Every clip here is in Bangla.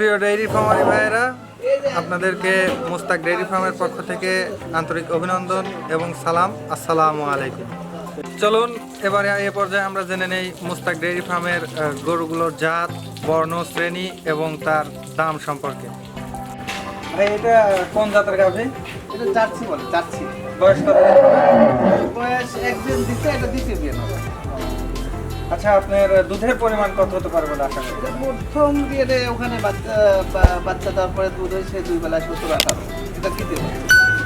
প্রিয় ডেইরি ফার্মারি ভাইয়েরা আপনাদেরকে মোস্তাক ডেইরি ফার্মের পক্ষ থেকে আন্তরিক অভিনন্দন এবং সালাম। আসসালামু আলাইকুম। চলুন এবারে এ পর্যায়ে আমরা জেনে নেই মোস্তাক ডেইরি ফার্মের গরুগুলোর জাত বর্ণ শ্রেণি এবং তার দাম সম্পর্কে। এটা কোন জাতের গাভী? এটা চাচ্ছি বলে চাচ্ছি বয়স কত? বয়স একদিন দিতে এটা দ্বিতীয় আচ্ছা আপনার দুধের পরিমাণ কত হতে পারে বলে আশা করি প্রথম বিয়েতে ওখানে বাচ্চা বাচ্চা দেওয়ার পরে দুধ হয়েছে দুই বেলা সত্তর আঠারো এটা কি দেবে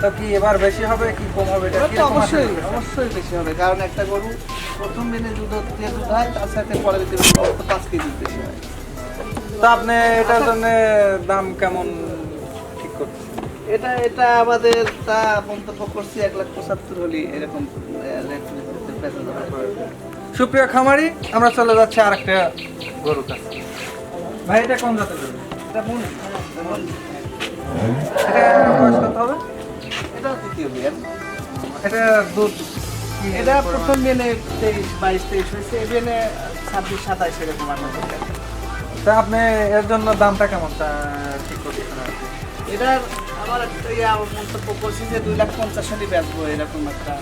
তো কি এবার বেশি হবে কি কম হবে এটা তো অবশ্যই অবশ্যই বেশি হবে কারণ একটা গরু প্রথম দিনে দুধ যে দুধ হয় তার সাথে পরের দিনে দুধ তো পাঁচ কেজি বেশি হয় তো আপনি এটার জন্য দাম কেমন ঠিক করছেন এটা এটা আমাদের তা মন্তব্য করছি এক লাখ পঁচাত্তর হলি এরকম সুপ্রিয় খামারি আমরা চলে যাচ্ছি আর একটা গরুর কাছে। ভাই এটা কোন জাতের গরু? এটা মন এটা বয়স কত হবে? এটাও দ্বিতীয় বিয়ে এটা দুধ এটা প্রথম মেনে তেইশ বাইশ তেইশ হয়েছে এই মেনে ছাব্বিশ সাতাইশ এরকম আমার তা আপনি এর জন্য দামটা কেমন? তা ঠিক করতেছেন আর কি? এটার আমার একটা ইয়া মন্তব্য করছি যে দুই লাখ পঞ্চাশ হলে বেচবো এরকম একটা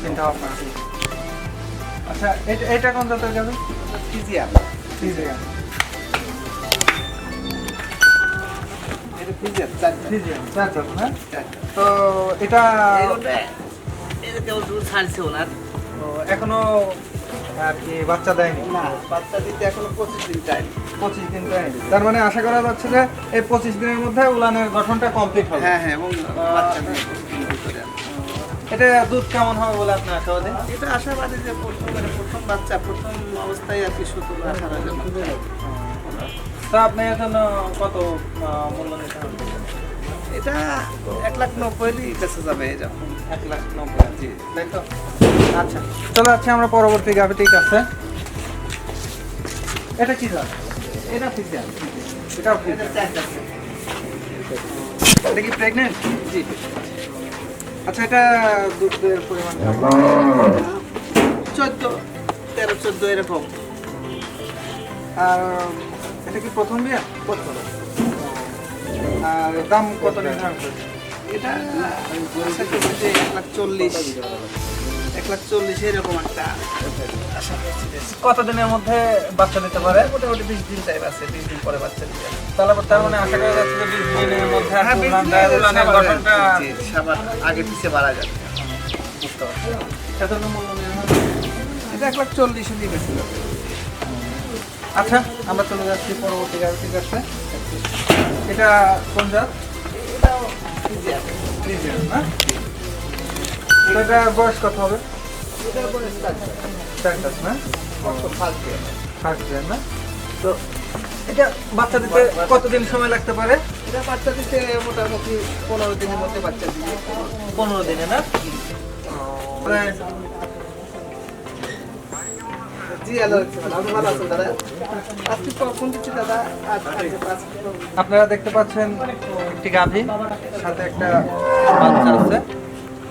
চিন্তা ভাবনা আছে। আচ্ছা এটা এটা কোন জাতের গাবি ফিজিয়াম ফিজিয়ান এটা ফিজিয়াম চারটা ফিজিয়ান চার জাত না। তো এটা এটা কেবল দুধ ছাড়ছে ওনার। এখনও আর কি বাচ্চা দেয়নি? না বাচ্চা দিতে এখনও পঁচিশ দিন টাইম পঁচিশ দিন দেয়নি তার মানে আশা করা যাচ্ছে যে এই পঁচিশ দিনের মধ্যে উলানের গঠনটা কমপ্লিট হবে। হ্যাঁ হ্যাঁ এবং বাচ্চা এটা দুধ কেমন হবে বলে আপনি আশাবাদী এটা আশাবাদী যে প্রথম মানে প্রথম বাচ্চা প্রথম অবস্থায় আর কি সত্তর আঠারো হাজার তো আপনি জন্য কত মূল্য হবে এটা এক লাখ নব্বই বেঁচে যাবে এরকম এক লাখ নব্বই জি। তাই তো? আচ্ছা চলে যাচ্ছি আমরা পরবর্তী গাভিটির কাছে। এটা কি জাত এটা এটাও এটা ফিজিয়ান। এটা কি প্রেগনেন্ট জি। আচ্ছা এটা দুধের পরিমাণ কেমন? চোদ্দ তেরো চোদ্দ এরকম। আর এটা কি প্রথম বিয়ে? আর দাম কত নির্ধারণ করেছে এটা এক লাখ চল্লিশ। এক লাখ চল্লিশ এরকম একটা আশা করছি। কতদিনের মধ্যে বাচ্চা দিতে পারে? মোটামুটি বিশ দিন টাইম আছে বিশ দিন পরে বাচ্চা দিবে তাহলে তার মানে আশা করা যাচ্ছে যে বিশ দিনের মধ্যে আর হ্যাঁ, গঠনটা আগে পিছিয়ে বাড়া যাবে। বুঝতে পারছি। এটা এক লাখ চল্লিশ দিয়ে বেশি আচ্ছা আমরা চলে যাচ্ছি পরবর্তী গাড়িটির কাছে এটা কোন জাত? এটাও ফিজিয়াম ফ্রিজিয়ান না? এটা বয়স কত হবে? start চার না? First year. ফার্স্ট ইয়ার না? তো এটা বাচ্চা দিতে কতদিন সময় লাগতে পারে? এটা বাচ্চা দিতে মোটামুটি পনেরো দিনের মধ্যে বাচ্চা দিবে পনেরো দিনে না? আপনারা দেখতে পাচ্ছেন একটি গাভী সাথে একটা বাচ্চা আছে।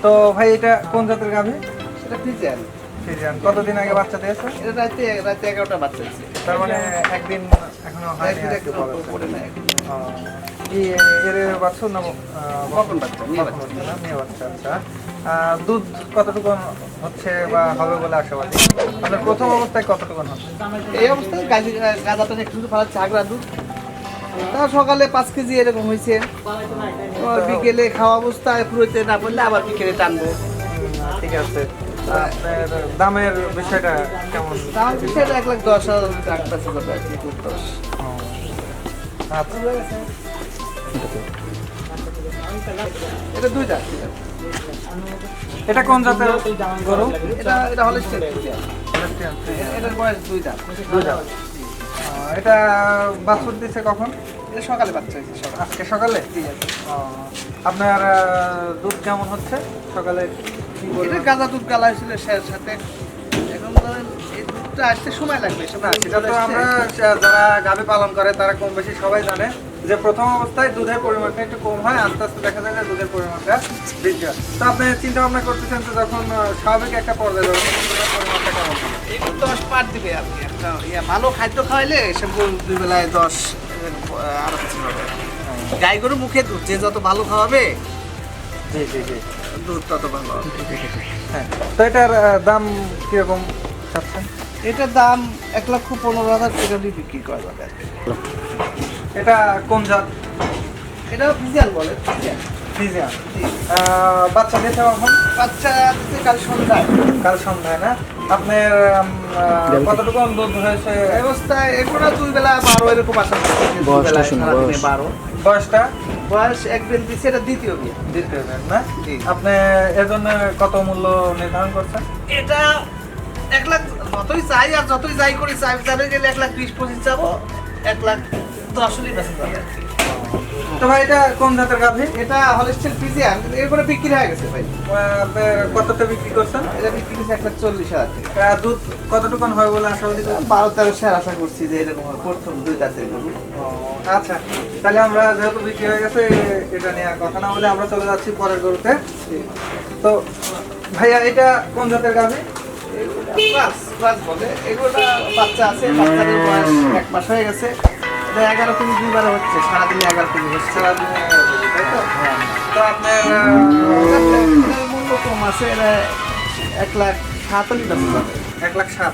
তো ভাই এটা কোন জাতের গাভী? সেটা ফিজিয়াম ফ্রিজিয়ান কতদিন আগে বাচ্চা দিয়েছে? এটা রাতে রাতে এগারোটা বাচ্চা দিচ্ছে তার মানে একদিন এখনও হয়নি। পড়ে নাই কি। এর বাচ্চা না বকন বাচ্চা, মেয়ে বাচ্চা। বাচ্চা না? মেয়ে বাচ্চা আচ্ছা। দুধ কতটুকু হচ্ছে বা হবে বলে আশাবাদী? আপনার প্রথম অবস্থায় কতটুকু হচ্ছে? এই অবস্থায় একটু ফালাচ্ছে আগ্রা দুধ। তাও সকালে পাঁচ কেজি এরকম হয়েছে। বিকেলে খাওয়া অবস্থায় পুরোতে না পড়লে আবার বিকেলে টানবো। ঠিক আছে। দামের বিষয়টা কেমন? আমার বিষয়টা এক লাখ দশ হাজার টাকা দশ আচ্ছা। এটা দুই জাত এটা কোন জাতের গরু? এটা এটা হলে এটার বয়স দুই দাঁত দুই জাত। ও, এটা বাছুর দিছে কখন? এটা সকালে বাচ্চা হয়েছে সকালে। আজকে সকালে? ঠিক আপনার দুধ কেমন হচ্ছে সকালে? এটা গাঁদা দুধ কালা হয়েছিল সে সাথে। এখন ধরেন এই দুধটা আসতে সময় লাগবে না সেটা তো আমরা যারা গাভী পালন করে তারা কম বেশি সবাই জানে যে প্রথম অবস্থায় দুধের পরিমাণটা একটু কম হয় আস্তে আস্তে দেখা যায় যে দুধের পরিমাণটা বৃদ্ধি হয়। তো আপনি চিন্তা ভাবনা করতেছেন যে যখন স্বাভাবিক একটা পর্যায়ে কেমন দশ পার দিবে আপনি একটা ইয়া ভালো খাদ্য খাওয়াইলে এসব গরু দুই বেলায় দশ আরও কিছু হবে। গাই গরু মুখে দুধ যে যত ভালো খাওয়াবে জি জি জি। দুধ তত ভালো হবে। হ্যাঁ তো এটার দাম কীরকম চাচ্ছেন? এটার দাম এক লক্ষ পনেরো হাজার টাকা দিয়ে বিক্রি করা যাবে এটা কোন জাত? এটা ফিজিয়াল বলে ফিজিয়াল ফিজিয়ান। বাচ্চা দিতে এখন বাচ্চা দিতে কাল সন্ধ্যায়। কাল সন্ধ্যায় না? আপনার কতটুকু দুধ হয়েছে? অবস্থায় এগুলো দুই বেলা বারো এরকম সারাদিনে বারো। বয়সটা? বয়স এক দিন দিচ্ছে এটা দ্বিতীয় বিয়ে। দিতে হবে না। আপনি এর জন্য কত মূল্য নির্ধারণ করছেন? এটা এক লাখ যতই চাই আর যতই যাই করি চাই চালে গেলে এক লাখ বিশ পঁচিশ যাব এক লাখ দশ হলেই বেঁচে যাবে আর কি। তো ভাই এটা কোন জাতের গাভী? এটা হলিস্টেল ফিজিয়ান এরপরে বিক্রি হয়ে গেছে ভাই। কতটা বিক্রি করছেন? এটা বিক্রি হয়েছে এক চল্লিশ হাজার টাকা। দুধ কতটুকু হয় বলে আশাবাদী করছেন? বারো তেরো শেয়ার আশা করছি যে এরকম প্রথম দুই দাঁতের গরু। আচ্ছা। তাহলে আমরা যেহেতু বিক্রি হয়ে গেছে এটা নিয়ে কথা না বলে আমরা চলে যাচ্ছি পরের গরুতে। তো ভাইয়া এটা কোন জাতের গাভী? ক্লাস ক্লাস বলে। এগুলোটা বাচ্চা আছে বাচ্চাদের বয়স এক মাস হয়ে গেছে। এটা এগারো কেজি দুইবার হচ্ছে সারাদিনে এগারো কেজি হচ্ছে। সারাদিনে তাই তো? হ্যাঁ। তো আপনার মূল্য কম আছে এক লাখ সাত আছে এক লাখ সাত।